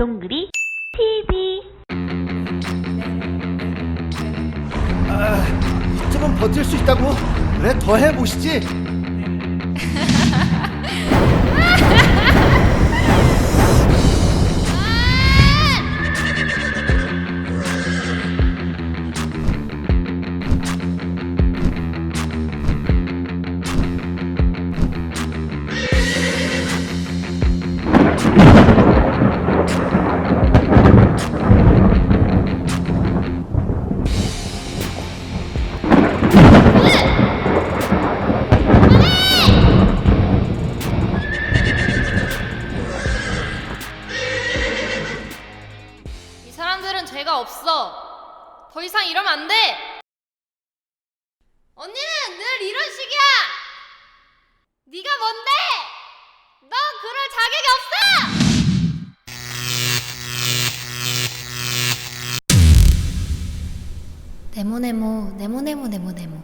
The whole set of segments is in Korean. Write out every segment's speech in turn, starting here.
동그리 TV 아, 이쯤은 버틸 수 있다고? 그래 더 해보시지 없어. 더 이상 이러면 안 돼. 언니는 늘 이런 식이야. 네가 뭔데? 너 그럴 자격이 없어. 네모네모 네모네모 네모네모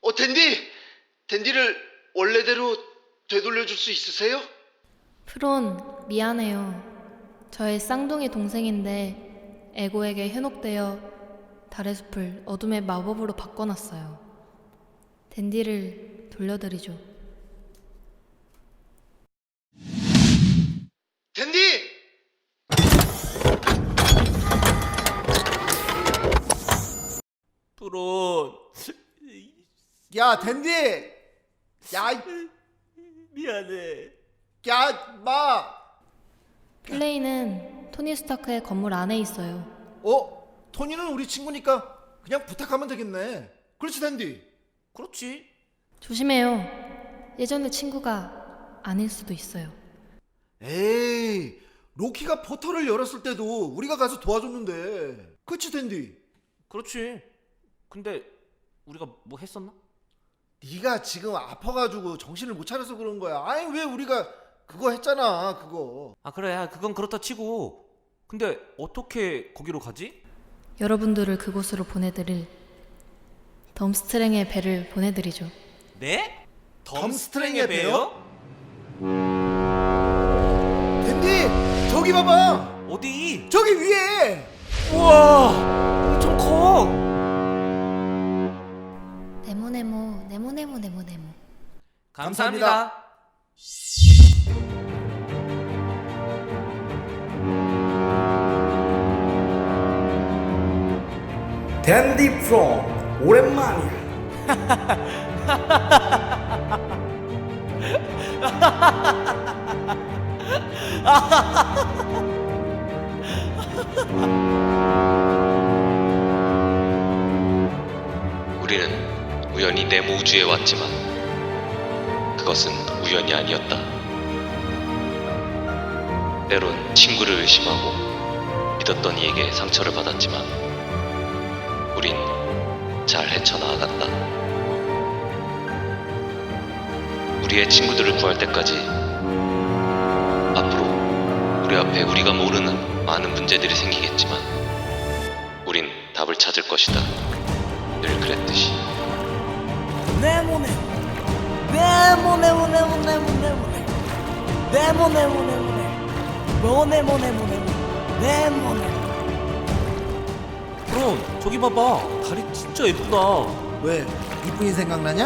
어 댄디 댄디를 원래대로 되돌려줄 수 있으세요? 프론 미안해요. 저의 쌍둥이 동생인데 에고에게 현혹되어 달의 숲을 어둠의 마법으로 바꿔놨어요. 댄디를 돌려드리죠. 댄디 프론 야 댄디 야, 이- 미안해 야, 마. 플레이는 토니 스타크의 건물 안에 있어요. 어? 토니는 우리 친구니까 그냥 부탁하면 되겠네. 그렇지, 댄디. 그렇지 조심해요. 예전의 친구가 아닐 수도 있어요. 에이, 로키가 포털을 열었을 때도 우리가 가서 도와줬는데. 그렇지, 댄디. 그렇지 근데 우리가 뭐 했었나? 네가 지금 아파가지고 정신을 못 차려서 그런 거야. 아니 왜 우리가 그거 했잖아, 그거. 아 그래 아, 그건 그렇다 치고 근데 어떻게 거기로 가지? 여러분들을 그곳으로 보내드릴 덤스트랭의 배를 보내드리죠. 네? 덤스트랭의 배요? 댄디, 저기 봐봐. 어디? 저기 위에. 우와 엄청 커 네모네모 네모네모 네모네모 감사합니다. 댄디 프롬 오랜만이야 우리는 우연히 네모 우주에 왔지만 그것은 우연이 아니었다. 때론 친구를 의심하고 믿었던 이에게 상처를 받았지만 잘 헤쳐나아갔다. 우리의 친구들을 구할 때까지 앞으로 우리 앞에 우리가 모르는 많은 문제들이 생기겠지만 우린 답을 찾을 것이다. 늘 그랬듯이. 네모네 네모네모네모네모네모네 네모네모네모네 모네모네모네모 네모네 프론 저기 봐봐 다리 진짜 예쁘다 왜? 이쁜이 생각나냐?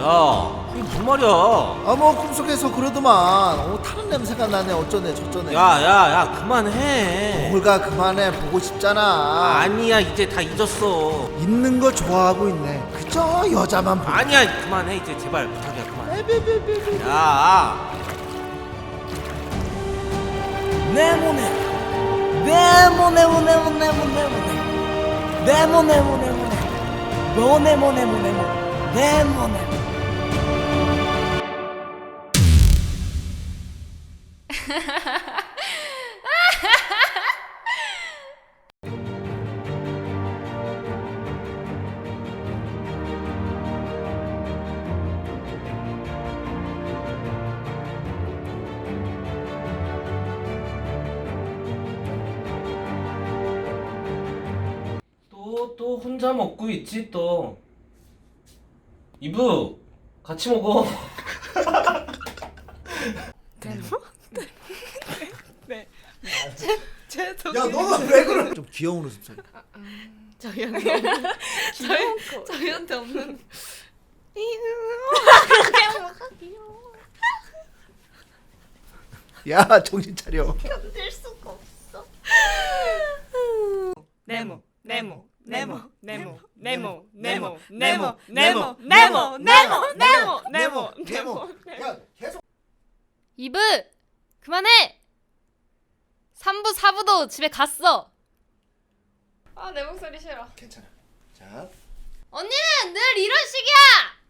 야 이게 무슨 말이야 아 뭐 꿈속에서 그러더만. 어, 타는 냄새가 나네. 어쩌네 저쩌네. 야 야 야 그만해 뭘가 그만해 보고 싶잖아. 아니야 이제 다 잊었어 있는 거 좋아하고 있네. 그저 여자만 보고. 아니야 그만해 이제 제발 부탁이야 그만 야 네모네 네모네모네모네모네모네 네모네모네모 네 모네모네모네모 네모네 또, 또 혼자 먹고 있지 또. 이브 같이 먹어. 야 너는 왜 그래? 좀 귀여운 웃음소리. 저희한테 없는 저희 저희한테 없는. 야 정신 차려. 견딜 수가 없어. 네모 네모 네모 네모 네모 네모 네모 네모 네모 네모 네모 네모 네모. 야 계속. 이브 그만해 3부 4부도 집에 갔어 아 내 목소리 싫어 괜찮아. 자 언니는 늘 이런 식이야